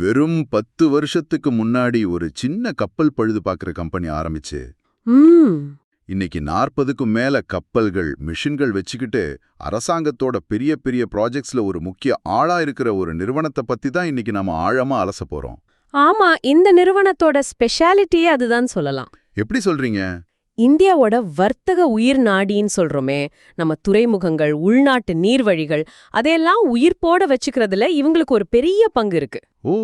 வெறும் பத்து வருஷத்துக்கு முன்னாடி ஒரு சின்ன கப்பல் பழுது பார்க்குற கம்பெனி ஆரம்பிச்சு. இன்னைக்கு நாற்பதுக்கும் மேல கப்பல்கள் மிஷின்கள் வச்சுக்கிட்டு அரசாங்கத்தோட பெரிய பெரிய ப்ராஜெக்ட்ஸ்ல ஒரு முக்கிய ஆளா இருக்கிற ஒரு நிறுவனத்தை பத்தி தான் இன்னைக்கு நாம ஆழமா அலச போறோம். ஆமா இந்த நிறுவனத்தோட ஸ்பெஷாலிட்டியே அதுதான் சொல்லலாம். எப்படி சொல்றீங்க? இந்தியாவோட வர்த்தக உயிர் நாடின்னு சொல்றோமே நம்ம துறைமுகங்கள் உள்நாட்டு நீர்வழிகள் அதையெல்லாம் உயிர்ப்போட வச்சுக்கிறதுல இவங்களுக்கு ஒரு பெரிய பங்கு இருக்கு. ஓ.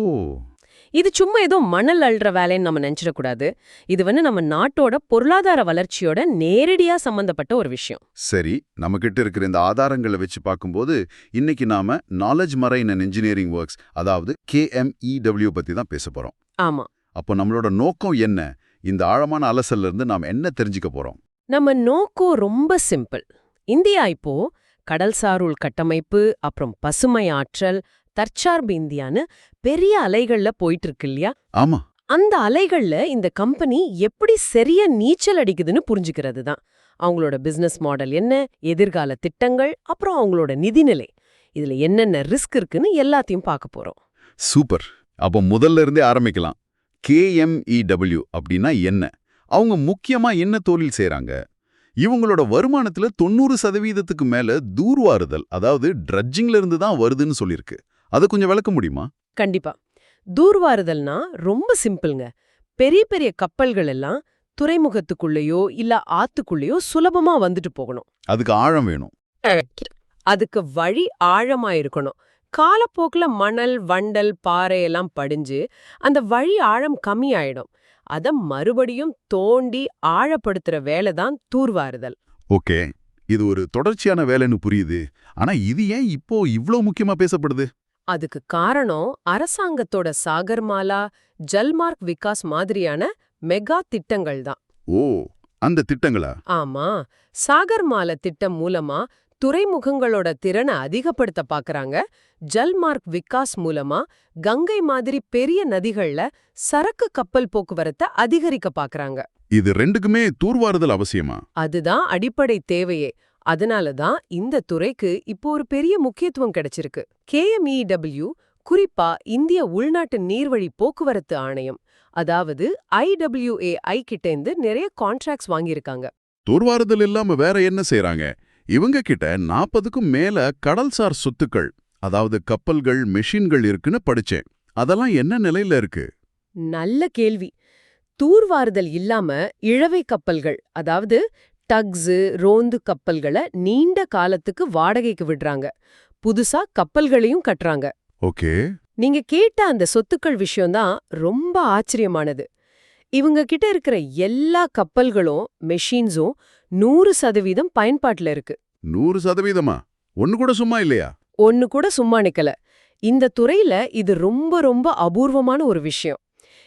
இது சும்மா ஏதோ மணல் அள்ளுற வேலைன்னு நம்ம நினைச்சிடக்கூடாது. இது வந்து நம்ம நாட்டோட பொருளாதார வளர்ச்சியோட நேரடியா சம்பந்தப்பட்ட ஒரு விஷயம். சரி நம்மகிட்ட இருக்கிற இந்த ஆதாரங்களை வச்சு பார்க்கும்போது இன்னைக்கு நாம knowledge marine and engineering works அதாவது கேஎம்இடபிள்யூ பத்தி தான் பேச போறோம். ஆமா. அப்போ நம்மளோட நோக்கம் என்ன? இந்த ஆழமான அலசல்ல இருந்து நாம் என்ன தெரிஞ்சுக்க போறோம்? நம்ம நோக்கம் ரொம்ப சிம்பிள். இந்தியா இப்போ கடல்சார் உள்கட்டமைப்பு அப்புறம் பசுமை ஆற்றல் தற்சார்பு இந்தியான்னு பெரிய அலைகள்ல போயிட்டு இருக்கு இல்லையா? ஆமா. அந்த அலைகள்ல இந்த கம்பெனி எப்படி சரியா நீச்சல் அடிக்குதுன்னு புரிஞ்சுக்கிறது தான். அவங்களோட பிசினஸ் மாடல் என்ன எதிர்கால திட்டங்கள் அப்புறம் அவங்களோட நிதிநிலை. இதுல என்னென்ன ரிஸ்க் இருக்குன்னு எல்லாத்தையும் பார்க்க போறோம். சூப்பர். அப்போ முதல்ல இருந்தே ஆரம்பிக்கலாம். கேஎம்இடபிள்யூ அப்படின்னா என்ன? அவங்க முக்கியமா என்ன தொழில் செய்றாங்க? இவங்களோட வருமானத்துல தொண்ணூறு சதவீதத்துக்கு மேல தூர்வாறுதல் அதாவது ட்ரட்ஜிங்ல இருந்து தான் வருதுன்னு சொல்லியிருக்கு. அதை கொஞ்சம் விளக்க முடியுமா? கண்டிப்பா. தூர்வாறுதல்னா ரொம்ப சிம்பிள்ங்க. பெரிய பெரிய கப்பல்கள் எல்லாம் துறைமுகத்துக்குள்ளேயோ இல்ல ஆத்துக்குள்ளேயோ சுலபமா வந்துட்டு போகணும். அதுக்கு ஆழம் வேணும். அதுக்கு வழி ஆழமா இருக்கணும். காலப்போக்குல மணல் வண்டல் பாறை எல்லாம் படிஞ்சு அந்த வழி ஆழம் கம்மியாயிடும். அத மறுபடியும் தோண்டி ஆழப்படுத்துற வேலை தான் தூர்வாறுதல். ஓகே. இது ஒரு தொடர்ச்சியான வேலைன்னு புரியுது. ஆனா இது ஏன் இப்போ இவ்ளோ முக்கியமா பேசப்படுது? அதுக்கு காரணம் அரசாங்கத்தோட சாகர்மாலா ஜல்மார்க் விகாஸ் மாதிரியான மெகா திட்டங்கள் தான். ஓ அந்த திட்டங்களா? ஆமா. சாகர்மாலா திட்டம் மூலமா துறைமுகங்களோட திறனை அதிகப்படுத்த பாக்குறாங்க. ஜல்மார்க் விகாஸ் மூலமா கங்கை மாதிரி பெரிய நதிகள்ல சரக்கு கப்பல் போக்குவரத்தை அதிகரிக்க பாக்குறாங்க. இது ரெண்டுக்குமே தூர்வாறுதல் அவசியமா? அதுதான் அடிப்படை தேவையே. அதனால தான் இந்த துறைக்கு இப்போ ஒரு பெரிய முக்கியத்துவம் கிடைச்சிருக்கு. கேஎம்இடபிள்யூ குறிப்பா இந்திய உள்நாட்டு நீர்வழி போக்குவரத்து ஆணையம். அதாவது ஐடபிள்யூஏஐ கிட்டேந்து நிறைய கான்ட்ராக்ட்ஸ் வாங்கியிருக்காங்க. தூர்வாறுதல் இல்லாம வேற என்ன செய்றாங்க? இவங்க கிட்ட நாற்பதுக்கும் மேல கடல்சார் சொத்துக்கள் அதாவது கப்பல்கள் மெஷின்கள் இருக்குன்னு படிச்சேன். அதெல்லாம் என்ன நிலையில இருக்கு? நல்ல கேள்வி. தூர்வாறுதல் இல்லாம இழவை கப்பல்கள் அதாவது டக்ஸு ரோந்து கப்பல்களை நீண்ட காலத்துக்கு வாடகைக்கு விடுறாங்க. புதுசா கப்பல்களையும் கட்டுறாங்க. ஓகே. நீங்க கேட்ட அந்த சொத்துக்கள் விஷயம்தான் ரொம்ப ஆச்சரியமானது. இவங்க கிட்ட இருக்கிற எல்லா கப்பல்களும் மெஷின்ஸும் நூறு சதவீதம் பயன்பாட்டுல இருக்கு. நூறு சதவீதமா? ஒன்னு கூட சும்மா இல்லையா? ஒன்னு கூட சும்மா நிக்கல. இந்த துறையில இது ரொம்ப ரொம்ப அபூர்வமான ஒரு விஷயம்.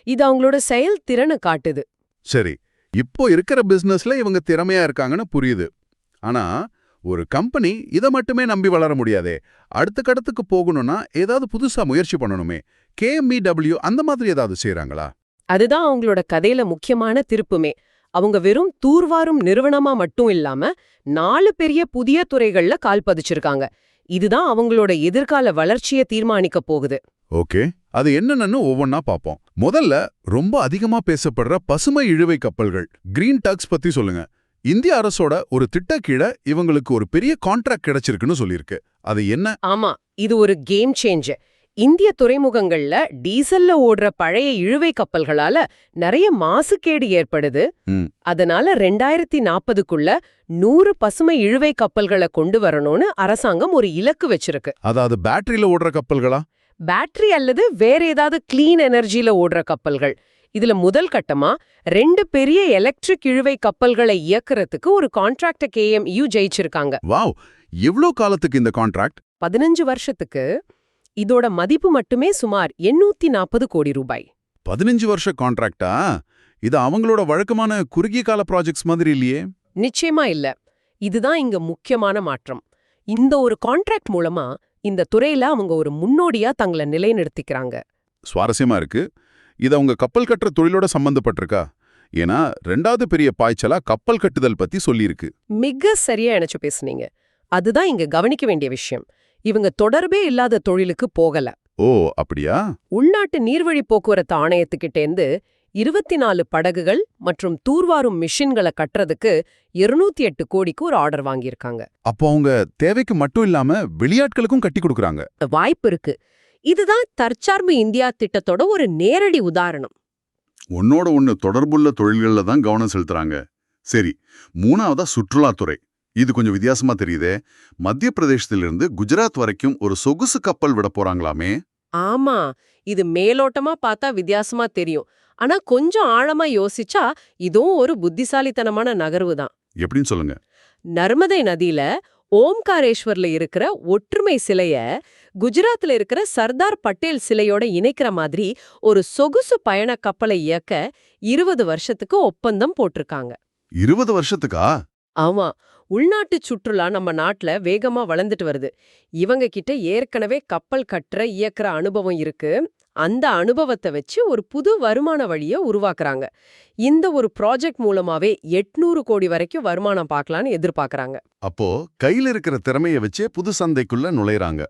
இது அவங்களோட செயல்திறனை காட்டுது. சரி இப்போ இருக்கிற பிசினஸ்ல இவங்க திறமையா இருக்காங்கன்னு புரியுது. ஆனா ஒரு கம்பெனி இதை மட்டுமே நம்பி வளர முடியாதே. அடுத்த கடத்துக்கு போகணும்னா ஏதாவது புதுசா முயற்சி பண்ணணுமே. கேஎம்இடபிள்யூ அந்த மாதிரி ஏதாவது செய்றாங்களா? அதுதான் அவங்களோட கதையில முக்கியமான திருப்புமே. அவங்க வெறும் தூர்வாரும் நிறுவனமா மட்டும் இல்லாம நாலு பெரிய புதிய துறைகள்ல கால் பதிச்சிருக்காங்க. இதுதான் அவங்களோட எதிர்கால வளர்ச்சியை தீர்மானிக்க போகுது. ஓகே. அது என்னென்னு ஒவ்வொன்னா பார்ப்போம் முதல்ல ரொம்ப அதிகமா பேசப்படுற பசுமை இழுவை கப்பல்கள் கிரீன் டக்ஸ் பத்தி சொல்லுங்க. இந்திய அரசோட ஒரு திட்ட கீழே இவங்களுக்கு ஒரு பெரிய கான்ட்ராக்ட் கிடைச்சிருக்குன்னு சொல்லியிருக்கு. அது என்ன? ஆமா. இது ஒரு கேம் சேஞ்சர் இந்திய துறைமுகங்கள்ல டீசல்ல ஓடுற பழைய இழுவை கப்பல்களால நிறைய மாசுக்கேடு ஏற்படுது. அதனால ரெண்டாயிரத்தி நாற்பதுக்குள்ள நூறு பசுமை இழுவை கப்பல்களை கொண்டு வரணும்னு அரசாங்கம் ஒரு இலக்கு வச்சிருக்கு. அதாவது பேட்டரியில ஓடுற கப்பல்களா? பேட்டரி அல்லது வேற ஏதாவது கிளீன் எனர்ஜில ஓடுற கப்பல்கள். இதுல முதல் கட்டமா ரெண்டு பெரிய எலக்ட்ரிக் இழுவை கப்பல்களை இயக்குறதுக்கு ஒரு கான்ட்ராக்ட கேஎம்யூ ஜெயிச்சிருக்காங்க. வாவ்! எவ்ளோ காலத்துக்கு இந்த கான்ட்ராக்ட்? பதினஞ்சு வருஷத்துக்கு இதோட மதிப்பு மட்டுமே சுமார் எண்ணூத்தி நாற்பது கோடி ரூபாய். பதினஞ்சு வருஷ கான்ட்ராக்டா? இது அவங்களோட வழக்கமான குறுகிய கால ப்ராஜெக்ட்ஸ் மாதிரி இல்லையே? நிச்சயமா இல்ல. இதுதான் இங்க முக்கியமான மாற்றம். இந்த ஒரு கான்ட்ராக்ட் மூலமா இந்த துறையில அவங்க ஒரு முன்னோடியா தங்களை நிலைநிறுத்திக்கிறாங்க. சுவாரஸ்யமா இருக்கு. இது அவங்க கப்பல் கட்டுற தொழிலோட சம்பந்தப்பட்டிருக்கா? ஏன்னா ரெண்டாவது பெரிய பாய்ச்சலா கப்பல் கட்டுதல் பத்தி சொல்லியிருக்கு. மிக சரியா நினைச்சு பேசுனீங்க. அதுதான் இங்க கவனிக்க வேண்டிய விஷயம். இவங்க தொடர்பே இல்லாத தொழிலுக்கு போகல. ஓ அப்படியா? உள்நாட்டு நீர்வழி போக்குவரத்து ஆணையத்துக்கிட்டேந்து இருபத்தி நாலு படகுகள் மற்றும் தூர்வாரும் மிஷின்களை கட்டுறதுக்கு இருநூத்தி எட்டு கோடிக்கு ஒரு ஆர்டர் வாங்கியிருக்காங்க. அப்போ அவங்க தேவைக்கு மட்டும் இல்லாம வெளியாட்களுக்கும் கட்டி கொடுக்கறாங்க. வாய்ப்பு இருக்கு. இதுதான் தற்சார்பு இந்தியா திட்டத்தோட ஒரு நேரடி உதாரணம். ஒன்னோட ஒன்னு தொடர்புள்ள தொழில்கள்ல தான் கவனம் செலுத்துறாங்க. சரி மூணாவதா சுற்றுலாத்துறை. இது கொஞ்சம் வித்தியாசமா தெரியுதே. மத்திய பிரதேசத்திலிருந்து குஜராத் வரைக்கும் ஒரு சொகுசு கப்பல் விட போறாங்களாமே. ஆமா. இது மேலோட்டமா பார்த்தா வித்தியாசமா தெரியும். ஆனா கொஞ்சம் ஆழமா யோசிச்சா இதுவும் ஒரு புத்திசாலித்தனமான நகர்வு தான் எப்படின்னு சொல்லுங்க. நர்மதை நதியில ஓம்காரேஸ்வர்ல இருக்கிற ஒற்றுமை சிலைய குஜராத்ல இருக்கிற சர்தார் பட்டேல் சிலையோட இணைக்கிற மாதிரி ஒரு சொகுசு பயண கப்பலை இயக்க இருபது வருஷத்துக்கு ஒப்பந்தம் போட்டிருக்காங்க. இருபது வருஷத்துக்கா? ஆமா. உள்நாட்டு சுற்றுலா நம்ம நாட்டுல வேகமா வளர்ந்துட்டு வருது. இவங்க கிட்ட ஏற்கனவே கப்பல் கட்டுற இயக்குற அனுபவம் இருக்கு. அந்த அனுபவத்தை வச்சு ஒரு புது வருமான வழிய உருவாக்குறாங்க. இந்த ஒரு ப்ராஜெக்ட் மூலமாவே எட்நூறு கோடி வரைக்கும் வருமானம் பார்க்கலான்னு எதிர்பார்க்கறாங்க. அப்போ கையில இருக்கிற திறமைய வச்சே புது சந்தைக்குள்ள நுழையறாங்க.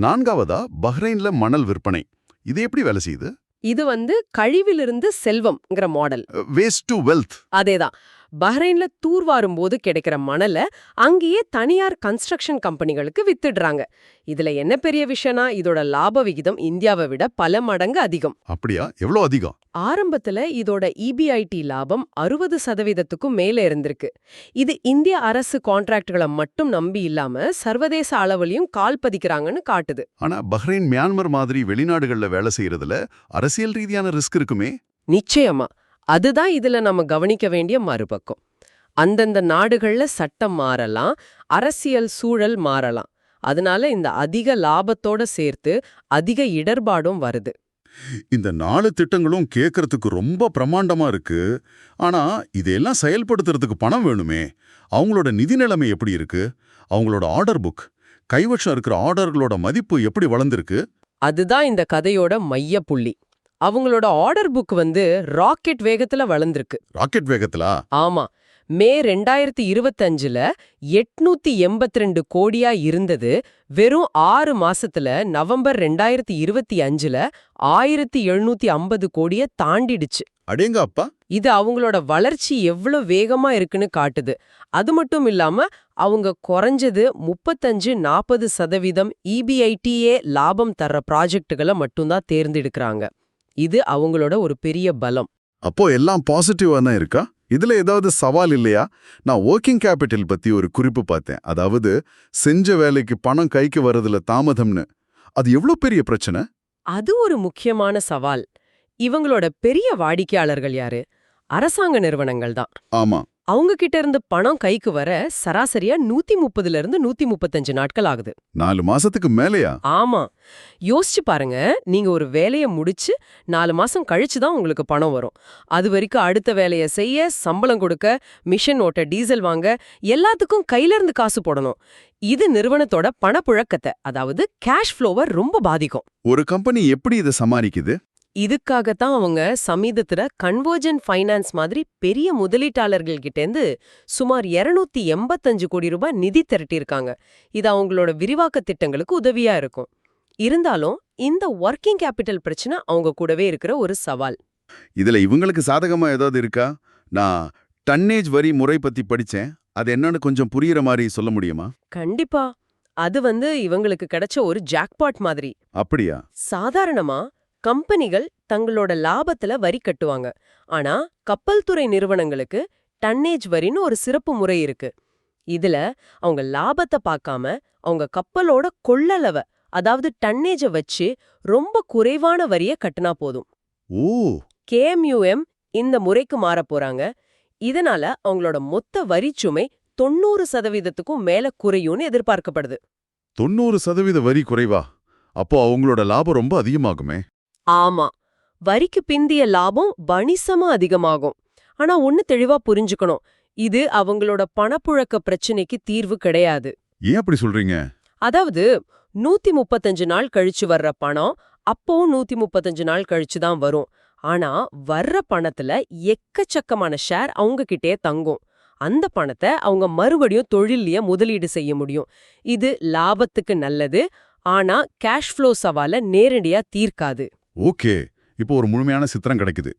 நான்காவதா பஹ்ரைன்ல மணல் விற்பனை. இது எப்படி வேலை செய்யுது? இது வந்து கழிவிலிருந்து செல்வம்ங்கிற மாடல் வேஸ்ட் டு வெல்த் அதேதான். பஹ்ரைன்ல தூர்வாரும் போது கிடைக்கிற மணலை அங்கேயே தனியார் கன்ஸ்ட்ரக்ஷன் கம்பெனிகளுக்கு வித்துடுறாங்க. இதுல என்ன பெரிய விஷயம்னா இதோட லாப விகிதம் இந்தியாவை விட பல மடங்கு அதிகம். அப்படியா? எவ்வளவு அதிகம்? ஆரம்பத்துல இதோட இபிஐடி லாபம் அறுபது சதவீதத்துக்கும் மேல இருந்திருக்கு. இது இந்திய அரசு கான்ட்ராக்ட்களை மட்டும் நம்பி இல்லாம சர்வதேச அளவுலயும் கால் பதிக்கிறாங்கன்னு காட்டுது. ஆனா பஹ்ரைன் மியான்மர் மாதிரி வெளிநாடுகள்ல வேலை செய்யறதுல அரசியல் ரீதியான ரிஸ்க் இருக்குமே? நிச்சயமா. அதுதான் இதுல நம்ம கவனிக்க வேண்டிய மறுபக்கம். அந்தந்த நாடுகள்ல சட்டம் மாறலாம் அரசியல் சூழல் மாறலாம். அதனால இந்த அதிக லாபத்தோட சேர்த்து அதிக இடர்பாடும் வருது. இந்த நாலு திட்டங்களும் கேட்கறதுக்கு ரொம்ப பிரமாண்டமா இருக்கு. ஆனா இதையெல்லாம் செயல்படுத்துறதுக்கு பணம் வேணுமே. அவங்களோட நிதி நிலைமை எப்படி இருக்கு? அவங்களோட ஆர்டர் புக் கைவசம் இருக்கிற ஆர்டர்களோட மதிப்பு எப்படி வளர்ந்திருக்கு? அதுதான் இந்த கதையோட மைய புள்ளி அவங்களோட ஆர்டர் புக் வந்து ராக்கெட் வேகத்துல வளர்ந்திருக்கு. ராக்கெட் வேகத்திலா? ஆமா. மே ரெண்டாயிரத்தி இருபத்தஞ்சுல எட்நூத்தி எண்பத்தி ரெண்டு கோடியா இருந்தது. வெறும் ஆறு மாசத்துல நவம்பர் ரெண்டாயிரத்தி இருபத்தி அஞ்சுல ஆயிரத்தி எழுநூத்தி ஐம்பது கோடிய தாண்டிடுச்சு. அடேங்க அப்பா இது அவங்களோட வளர்ச்சி எவ்வளவு வேகமா இருக்குன்னு காட்டுது. அது மட்டும் இல்லாம அவங்க குறைஞ்சது முப்பத்தஞ்சு நாற்பது சதவீதம் E இபிஐடிஏ லாபம் தர்ற ப்ராஜெக்டுகளை மட்டும்தான் தேர்ந்தெடுக்கிறாங்க. இது அவங்களோட ஒரு பெரிய பலம். அப்போ எல்லாம் பாசிட்டிவா தான் இருக்கா? இதுல ஏதாவது சவால் இல்லையா? நான் ஒர்க்கிங் கேபிட்டல் பத்தி ஒரு குறிப்பு பார்த்தேன். அதாவது செஞ்ச வேலைக்கு பணம் கைக்கு வரதுல தாமதம்னு. அது எவ்வளவு பெரிய பிரச்சனை? அது ஒரு முக்கியமான சவால். இவங்களோட பெரிய வாடிக்கையாளர்கள் யாரு? அரசாங்க நிறுவனங்கள் தான். ஆமா. அவங்க கிட்ட இருந்து பணம் கைக்கு வர சராசரியா நூத்தி முப்பதுல இருந்து நூத்தி முப்பத்தஞ்சு நாட்கள் ஆகுது. நாலு மாசத்துக்கு மேலையா? ஆமா. யோசிச்சு பாருங்க. நீங்க ஒரு வேலைய முடிச்சு நாலு மாசம் கழிச்சு தான் உங்களுக்கு பணம் வரும். அது வரைக்கும் அடுத்த வேலைய செய்ய சம்பளம் கொடுக்க மிஷன் ஓட்ட டீசல் வாங்க எல்லாத்துக்கும் கையில இருந்து காசு போடணும். இது நிறுவனத்தோட பணப்புழக்கத்தை அதாவது கேஷ் ஃப்ளோவை ரொம்ப பாதிக்கும். ஒரு கம்பெனி எப்படி இதை சமாளிக்குது? இதுக்காகத்தான் அவங்க சமீபத்துல கன்வர்ஜன் ஃபைனான்ஸ் மாதிரி பெரிய முதலீட்டாளர்கள் கிட்டேந்து சுமார் 285 எண்பத்தஞ்சு கோடி ரூபாய் நிதி திரட்டியிருக்காங்க. இது அவங்களோட விரிவாக்க திட்டங்களுக்கு உதவியா இருக்கும். இருந்தாலும் இந்த ஒர்க்கிங் கேபிட்டல் பிரச்சனை அவங்க கூடவே இருக்கிற ஒரு சவால். இதுல இவங்களுக்கு சாதகமா ஏதாவது இருக்கா? நான் டன்னேஜ் வரி முறை பத்தி படிச்சேன். அது என்னன்னு கொஞ்சம் புரியுற மாதிரி சொல்ல முடியுமா? கண்டிப்பா. அது வந்து இவங்களுக்கு கிடைச்ச ஒரு ஜாக்பாட் மாதிரி. அப்படியா? சாதாரணமா கம்பெனிகள் தங்களோட லாபத்துல வரி கட்டுவாங்க. ஆனா கப்பல் துறை நிறுவனங்களுக்கு டன்னேஜ் வரின்னு ஒரு சிறப்பு முறை இருக்கு. இதுல அவங்க லாபத்தை பார்க்காம அவங்க கப்பலோட கொள்ளளவ அதாவது டன்னேஜ வச்சு ரொம்ப குறைவான வரிய கட்டினா போதும். ஓ! கேஎம்யூஎம் இந்த முறைக்கு மாறப் போறாங்க. இதனால அவங்களோட மொத்த வரிச்சுமை தொண்ணூறு சதவீதத்துக்கும் மேல குறையும்னு எதிர்பார்க்கப்படுது. தொண்ணூறு சதவீத வரி குறைவா? அப்போ அவங்களோட லாபம் ரொம்ப அதிகமாகுமே. ஆமா. வரிக்கு பிந்திய லாபம் பணிசமா அதிகமாகும். ஆனா ஒண்ணு தெளிவா புரிஞ்சுக்கணும். இது அவங்களோட பணப்புழக்க பிரச்சனைக்கு தீர்வு கிடையாது. ஏன் அப்படி சொல்றீங்க? அதாவது நூத்தி முப்பத்தஞ்சு நாள் கழிச்சு வர்ற பணம் அப்பவும் நூத்தி முப்பத்தஞ்சு நாள் கழிச்சு தான் வரும். ஆனா வர்ற பணத்துல எக்கச்சக்கமான ஷேர் அவங்க கிட்டே தங்கும். அந்த பணத்தை அவங்க மறுபடியும் தொழில்லயே முதலீடு செய்ய முடியும். இது லாபத்துக்கு நல்லது ஆனா கேஷ் ஃப்ளோ சவால நேரடியா தீர்க்காது. ஓகே இப்போ ஒரு முழுமையான சித்திரம் கிடைக்குது.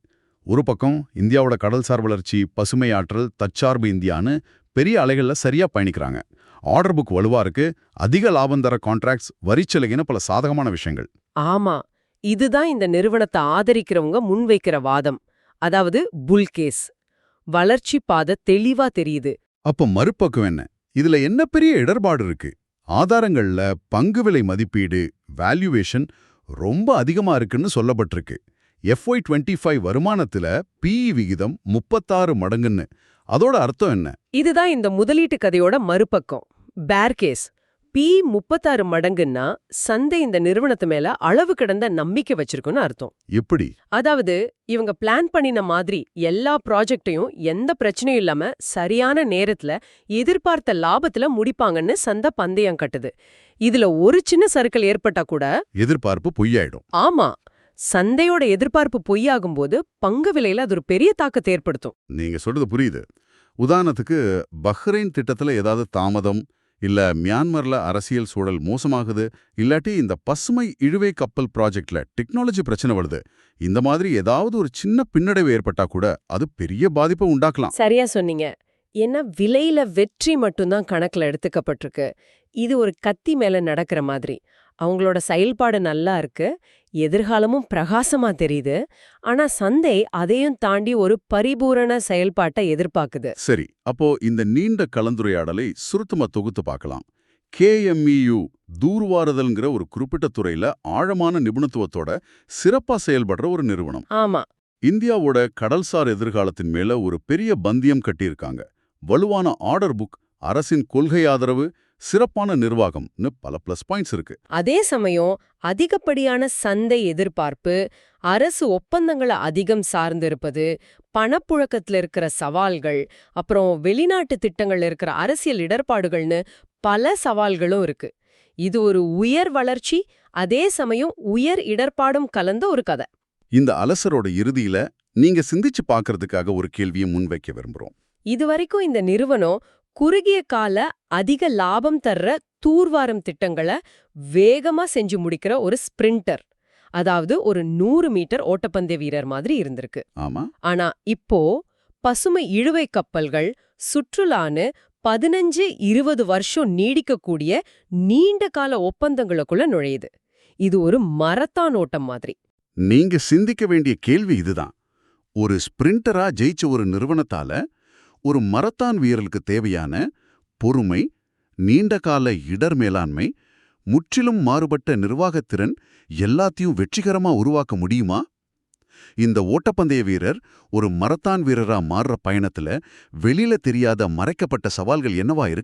ஒரு பக்கம் இந்தியாவோட கடல்சார் வளர்ச்சி பசுமை ஆற்றல் தற்சார்பு இந்தியான்னு பெரிய அலைகள்ல சரியா பயணிக்கிறாங்க. ஆர்டர் புக் வலுவா இருக்கு அதிக லாபம் தர கான்ட்ராக்ட்ஸ் வரிச்சலுகைன்னு பல சாதகமான விஷயங்கள். ஆமா இதுதான் இந்த நிறுவனத்தை ஆதரிக்கிறவங்க முன்வைக்கிற வாதம். அதாவது புல் கேஸ். வளர்ச்சி பாதை தெளிவா தெரியுது. அப்ப மறுபக்கம் என்ன? இதுல என்ன பெரிய இடர்பாடு இருக்கு? ஆதாரங்கள்ல பங்கு விலை மதிப்பீடு வேல்யூவேஷன் ரொம்ப அதிகமா இருக்குன்னு சொல்லப்பட்டிருக்கு. எஃப்ஒய் டுவெண்ட்டி ஃபைவ் வருமானத்துல பிஇ விகிதம் முப்பத்தாறு மடங்குன்னு. அதோட அர்த்தம் என்ன? இதுதான் இந்த முதலீட்டு கதையோட மறுபக்கம். பேர் கேஸ் பி முப்பத்தாறு மடங்குன்னா சந்தை இந்த நிறுவனத்து மேல அளவு கிடந்த நம்பிக்கை வச்சிருக்குன்னு அர்த்தம். எப்படி? அதாவது இவங்க பிளான் பண்ணின மாதிரி எல்லா ப்ராஜெக்ட்டையும் எந்த பிரச்சனையும் இல்லாம சரியான நேரத்துல எதிர்பார்த்த லாபத்துல முடிப்பாங்கன்னு சந்தை பந்தயம் கட்டுது. இதுல ஒரு சின்ன சறுக்கல் ஏற்பட்டா கூட எதிர்பார்ப்பு பொய்யாயிடும். ஆமா சந்தையோட எதிர்பார்ப்பு பொய்யாகும்போது பங்கு விலையில அது ஒரு பெரிய தாக்கத்தை ஏற்படுத்தும். நீங்க சொல்றது புரியுது. உதாரணத்துக்கு பஹ்ரைன் திட்டத்துல ஏதாவது தாமதம் இல்ல மியான்மர்ல அரசியல் சூழல் மோசமாகுது இல்லாட்டி இந்த பசுமை இழுவை கப்பல் ப்ராஜெக்ட்ல டெக்னாலஜி பிரச்சனை வருது. இந்த மாதிரி ஏதாவது ஒரு சின்ன பின்னடைவு ஏற்பட்டா கூட அது பெரிய பாதிப்பை உண்டாக்கலாம். சரியா சொன்னீங்க. ஏன்னா விலையில வெற்றி மட்டும்தான் கணக்குல எடுத்துக்கப்பட்டிருக்கு. இது ஒரு கத்தி மேல நடக்கிற மாதிரி. அவங்களோட செயல்பாடு நல்லா இருக்கு. எதிர்காலமும் பிரகாசமா தெரியுது. ஆனா சந்தை அதையும் தாண்டி ஒரு பரிபூரண செயல்பாட்டை எதிர்பார்க்குது. சரி அப்போ இந்த நீண்ட கலந்துரையாடலை சுருத்தமா தொகுத்து பார்க்கலாம். கேஎம்இயு தூர்வாறுதல்ங்கிற ஒரு குறிப்பிட்ட துறையில ஆழமான நிபுணத்துவத்தோட சிறப்பா செயல்படுற ஒரு நிறுவனம். ஆமா. இந்தியாவோட கடல்சார் எதிர்காலத்தின் மேல ஒரு பெரிய பந்தியம் கட்டியிருக்காங்க. வலுவான ஆர்டர் புக் அரசின் கொள்கை ஆதரவு சிறப்பான நிர்வாகம்னு பல பிளஸ் பாயிண்ட்ஸ் இருக்கு. அதே சமயம் அதிகப்படியான சந்தை எதிர்பார்ப்பு அரசு ஒப்பந்தங்களை அதிகம் சார்ந்திருப்பது பணப்புழக்கத்துல இருக்கிற சவால்கள் அப்புறம் வெளிநாட்டு திட்டங்கள்ல இருக்கிற அரசியல் இடர்பாடுகள்னு பல சவால்களும் இருக்கு. இது ஒரு உயர் வளர்ச்சி அதே சமயம் உயர் இடர்பாடும் கலந்த ஒரு கதை. இந்த அலசரோட இறுதியில நீங்க சிந்திச்சு பார்க்கறதுக்காக ஒரு கேள்வியை முன்வைக்க விரும்புறோம். இதுவரைக்கும் இந்த நிறுவனம் குறுகிய கால அதிக லாபம் தர்ற தூர்வாரம் திட்டங்களை வேகமா செஞ்சு முடிக்கிற ஒரு ஸ்பிரிண்டர். அதாவது ஒரு நூறு மீட்டர் ஓட்டப்பந்தய வீரர் மாதிரி இருந்திருக்கு. ஆனா இப்போ பசுமை இழுவை கப்பல்கள் சுற்றுலான்னு பதினஞ்சு இருபது வருஷம் நீடிக்கக்கூடிய நீண்ட கால ஒப்பந்தங்களுக்குள்ள நுழையுது. இது ஒரு மரத்தான் ஓட்டம் மாதிரி. நீங்க சிந்திக்க வேண்டிய கேள்வி இதுதான். ஒரு ஸ்பிரிண்டரா ஜெயிச்ச ஒரு நிறுவனத்தால ஒரு மரத்தான் வீரலுக்கு தேவையான பொறுமை நீண்டகால இடர் மேலாண்மை முற்றிலும் மாறுபட்ட நிர்வாகத்திறன் எல்லாத்தையும் வெற்றிகரமா உருவாக்க முடியுமா? இந்த ஓட்டப்பந்தய வீரர் ஒரு மரத்தான் வீரரா மாறுற பயணத்துல வெளியில தெரியாத மறைக்கப்பட்ட சவால்கள் என்னவா இருக்க